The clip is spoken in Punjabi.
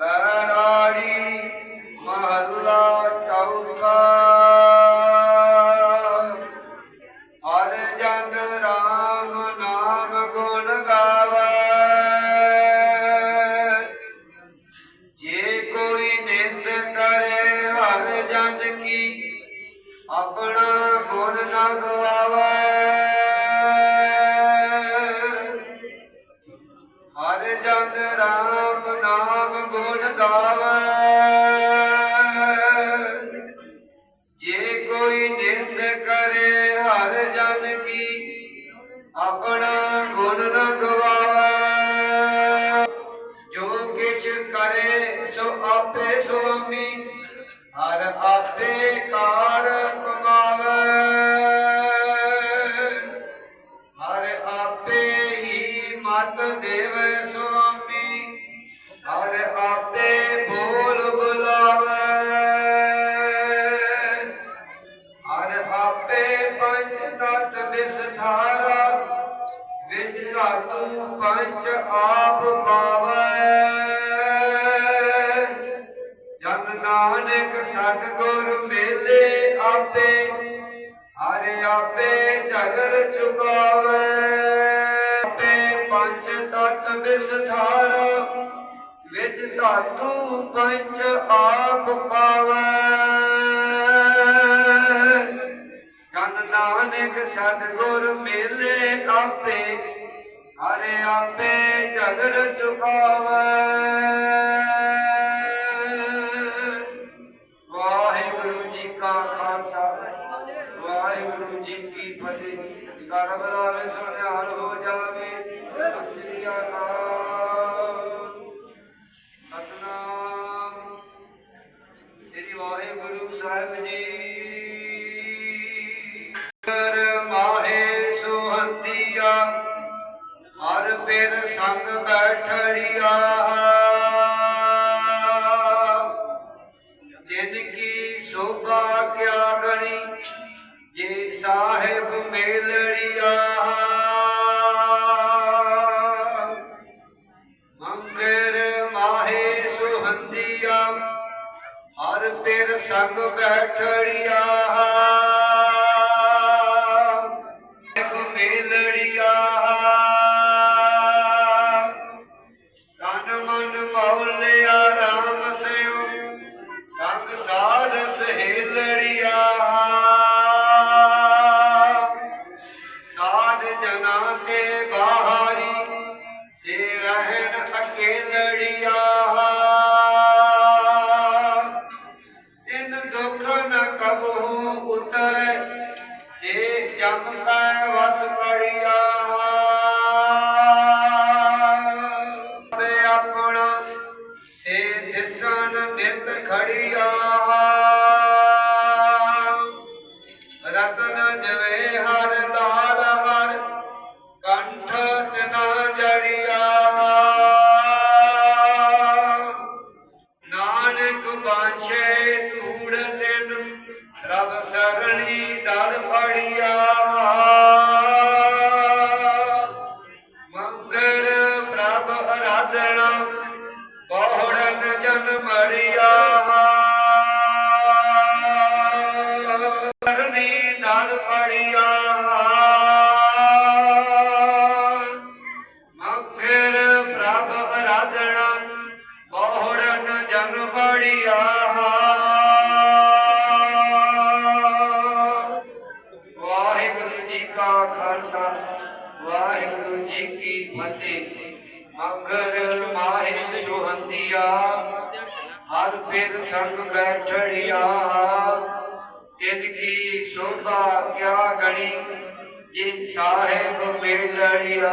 ਬੈਰਾੜੀ ਮਹੱਲਾ ਚੌਥਾ ਹਰ ਜਨ ਰਾਮ ਨਾਮ ਗੁਣ ਗਾਵੇ। ਜੇ ਕੋਈ ਨਿੰਦ ਕਰੇ ਹਰ ਜਨ ਕੀ ਆਪਣਾ ਗੁਣ ਨਾ ਗਵਾਵੇ। ਆਪਣਾ ਗੁਣ ਨ ਗਵਾਵੇ। ਜੋ ਕਿਛ ਕਰੇ, ਸੋ ਆਪੇ ਸੁਆਮੀ, ਹਰ ਆਪੇ ਕਾਰ ਕਮਾਵੇ। ਹਰ ਆਪੇ ਹੀ ਮਤ ਦੇਵੇ ਸੁਆਮੀ, ਹਰ ਆਪੇ ਬੋਲ ਬੁਲਾਵੇ। ਹਰ ਆਪੇ ਪੰਜ ਤਤ ਵਿਸਥਾਰਾ ਧਾਤੂ ਪੰਜ ਆਪ ਪਾਵੈ। ਜਨ ਨਾਨਕ ਸਤਿਗੁਰ ਮੇਲੇ ਆਪੇ, ਹਰ ਆਪੇ ਝਗਰ ਚੁਕਾਵੇ। ਆਪੇ ਪੰਜ ਤਤ ਵਿਸਥਾਰਾ, ਵਿੱਚ ਧਾਤੂ ਪੰਚ ਆਪ ਪਾਵੈ। ਜਨ ਨਾਨਕ ਸਤਿਗੁਰ ਮੇਲੇ ਆਪੇ ਹਰੇ ਆਪੇ ਝਗੜ ਚੁਕਾਵੇ। ਵਾਹਿਗੁਰੂ ਜੀ ਕਾ ਖਾਲਸਾ, ਵਾਹਿਗੁਰੂ ਜੀ ਕੀ ਫਤਿਹ। ਜੀਕਾਰ ਬਲਾਵੇ ਸੁਣਿਆਲ ਹੋ ਜਾਵੇ, ਸਤਿ ਸ੍ਰੀ ਸਤਨਾਮ। ਸ੍ਰੀ ਵਾਹਿਗੁਰੂ ਸਾਹਿਬ ਜੀ। ਕਰ ਪਿਰ ਸੰਗ ਬੈਠੜੀਆ। ਦਿਨ ਕੀ ਸੋਭਾ ਕਿਆ ਗਣੀ, ਜੇ ਸਾਹਿਬ ਮੇਲੜੀਆ। ਮੰਗਰ ਮਾਹੇ ਸੁਹੰਦੀਆ, ਹਰ ਪਿਰ ਸੰਗ ਬੈਠੜੀਆ। ਉਤਰੈ ਸੇ ਜਮ ਕੈ ਵਸ ਪੜਿਆ ਵੇ ਆਪਣਾ, ਸੇ ਦਿਸਣ ਨਿਤ ਖੜੀਆ ਰਤਨ ਜਵੇ ਹਰ, ਲਾਲ ਹਰ, ਕੰਠ ਤਨਾ ਜੜਿਆ ਨਾਨਕ ਬਾਛੇ ਤੂੰ ਰਬ ਸਰਣੀ ਦਲ ਫੜਿਆ ਕੀ ਫਤਿਹ ਮਾਹਿਰ ਸੁਹੰਦੀਆ, ਹਰ ਬਿਦ ਸੰਗ ਬੈਠੜਿਆ ਤਿਨ ਕੀ ਸੋਭਾ ਕਿਆ ਗਣੀ ਜਿਨ ਸਾਹਿਬ ਮਿਲੜਿਆ